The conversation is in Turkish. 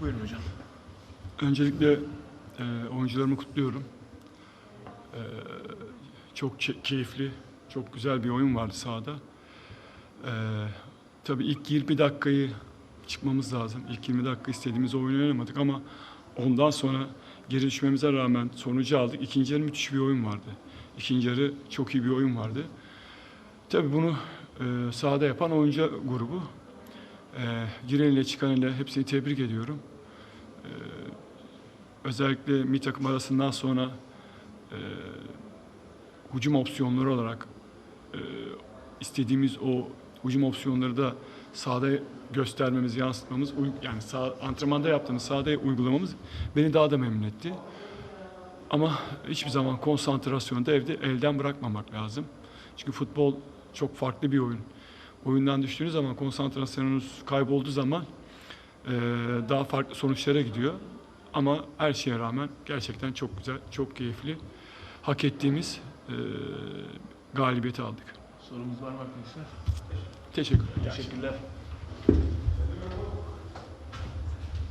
Buyurun hocam. Öncelikle e, oyuncularımı kutluyorum. E, çok keyifli, çok güzel bir oyun vardı sahada. E, tabii ilk 20 dakikayı çıkmamız lazım. İlk 20 dakika istediğimiz oyunu oynamadık ama ondan sonra geri düşmemize rağmen sonucu aldık. İkinci yarı müthiş bir oyun vardı. İkinci yarı çok iyi bir oyun vardı. Tabii bunu e, sahada yapan oyuncu grubu. E, giren ile çıkan ile hepsini tebrik ediyorum. özellikle mi takım arasından sonra e, hücum opsiyonları olarak e, istediğimiz o hücum opsiyonları da sahada göstermemiz, yansıtmamız, yani sağ, antrenmanda yaptığımız sahada uygulamamız beni daha da memnun etti. Ama hiçbir zaman konsantrasyonu da evde elden bırakmamak lazım. Çünkü futbol çok farklı bir oyun. Oyundan düştüğünüz zaman konsantrasyonunuz kaybolduğu zaman e, daha farklı sonuçlara gidiyor. Ama her şeye rağmen gerçekten çok güzel, çok keyifli. Hak ettiğimiz e, galibiyeti aldık. Sorumuz var mı arkadaşlar? Teşekkürler. Teşekkürler.